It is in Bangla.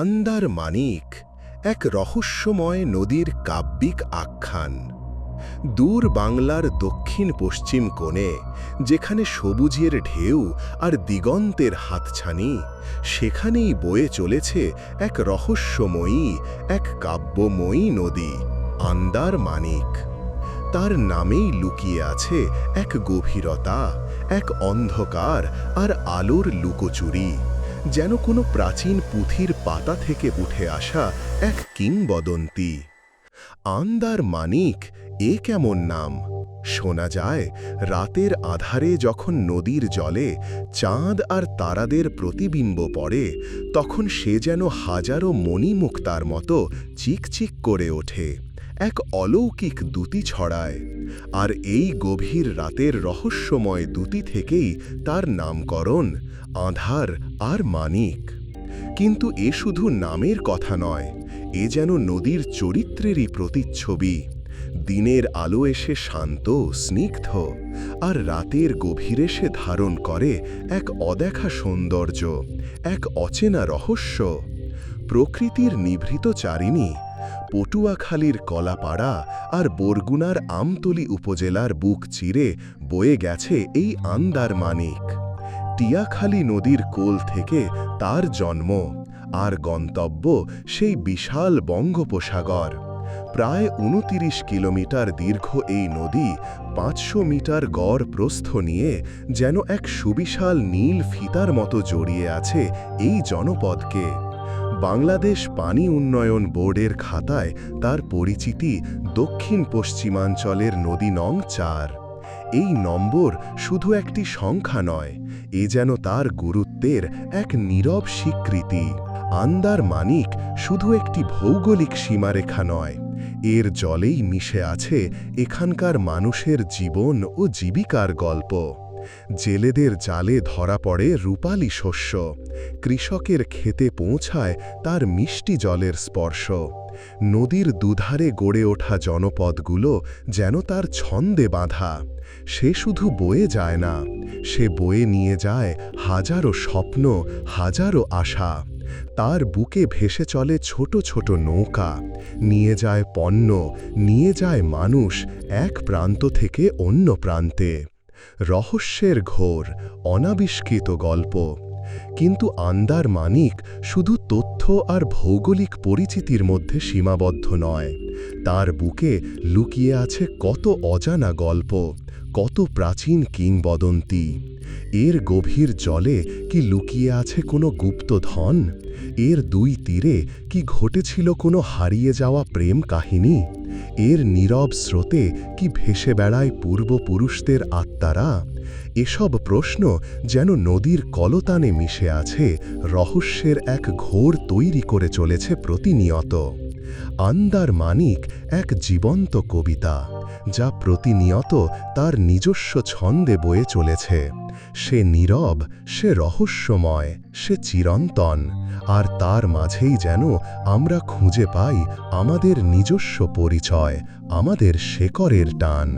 আন্দার মানিক, এক রহস্যময় নদীর কাব্যিক আখ্যান। দূর বাংলার দক্ষিণ পশ্চিম কোণে, যেখানে সবুজের ঢেউ আর দিগন্তের হাতছানি, সেখানেই বয়ে চলেছে এক রহস্যময়ী, এক কাব্যময়ী নদী, আন্দার মানিক। তার নামেই লুকিয়ে আছে এক গভীরতা, এক অন্ধকার আর আলোর লুকোচুরি। যেন কোনো প্রাচীন পুঁথির পাতা থেকে উঠে আসা এক কিংবদন্তি। আন্দার মানিক, এ কেমন নাম? শোনা যায়, রাতের আধারে যখন নদীর জলে চাঁদ আর তারাদের প্রতিবিম্ব পড়ে, তখন সে যেন হাজারো মণিমুক্তার মতো চিকচিক করে ওঠে, এক অলৌকিক দ্যুতি ছড়ায়। আর এই গভীর রাতের রহস্যময় দ্যুতি থেকেই তার নামকরণ, আধার আর মানিক। কিন্তু এ শুধু নামের কথা নয়, এ যেন নদীর চরিত্রেরই প্রতিচ্ছবি। দিনের আলো এসে শান্ত, স্নিগ্ধ, আর রাতের গভীরে সে ধারণ করে এক অদেখা সৌন্দর্য, এক অচেনা রহস্য। প্রকৃতির নিভৃত চারিণী পটুয়াখালীর কলাপাড়া আর বরগুনার আমতলি উপজেলার বুক চিরে বয়ে গেছে এই আন্দার মানিক। টিয়াখালী নদীর কোল থেকে তার জন্ম, আর গন্তব্য সেই বিশাল বঙ্গোপসাগর। প্রায় উনতিরিশ কিলোমিটার দীর্ঘ এই নদী পাঁচশো মিটার গড় প্রস্থ নিয়ে যেন এক সুবিশাল নীল ফিতার মতো জড়িয়ে আছে এই জনপদকে। বাংলাদেশ পানি উন্নয়ন বোর্ডের খাতায় তার পরিচিতি দক্ষিণ পশ্চিমাঞ্চলের নদী নং চার। এই নম্বর শুধু একটি সংখ্যা নয়, এ যেন তার গুরুত্বের এক নীরব স্বীকৃতি। আন্দার মানিক শুধু একটি ভৌগোলিক সীমারেখা নয়, এর জলেই মিশে আছে এখানকার মানুষের জীবন ও জীবিকার গল্প। জেলেদের জালে ধরা পড়ে রূপালী শস্য। কৃষকের খেতে পৌঁছায় তার মিষ্টি জলের স্পর্শ। নদীর দুধারে গড়ে ওঠা জনপদগুলো যেন তার ছন্দে বাঁধা। সে শুধু বয়ে যায় না, সে বয়ে নিয়ে যায় হাজারো স্বপ্ন, হাজারো আশা। তার বুকে ভেসে চলে ছোট ছোট নৌকা। নিয়ে যায় পণ্য, নিয়ে যায় মানুষ এক প্রান্ত থেকে অন্য প্রান্তে। রহস্যের ঘোর, অনাবিষ্কৃত গল্প। কিন্তু আন্দার মানিক শুধু তথ্য আর ভৌগোলিক পরিচিতির মধ্যে সীমাবদ্ধ নয়। তার বুকে লুকিয়ে আছে কত অজানা গল্প, কত প্রাচীন কিংবদন্তি। এর গভীর জলে কি লুকিয়ে আছে কোনো গুপ্ত ধন? এর দুই তীরে কি ঘটেছিল কোনো হারিয়ে যাওয়া প্রেম কাহিনী? এর নীরব স্রোতে কি ভেসে বেড়ায় পূর্বপুরুষদের আত্মারা? এসব প্রশ্ন যেন নদীর কলতানে মিশে আছে, রহস্যের এক ঘোর তৈরি করে চলেছে প্রতিনিয়ত। আন্দার মানিক এক জীবন্ত কবিতা, যা প্রতিনিয়ত তার নিজস্ব ছন্দে বয়ে চলেছে। সে নীরব, সে রহস্যময়, সে চিরন্তন আর তার মাঝেই যেন আমরা খুঁজে পাই আমাদের নিজস্ব পরিচয় আমাদের শেকরের টান।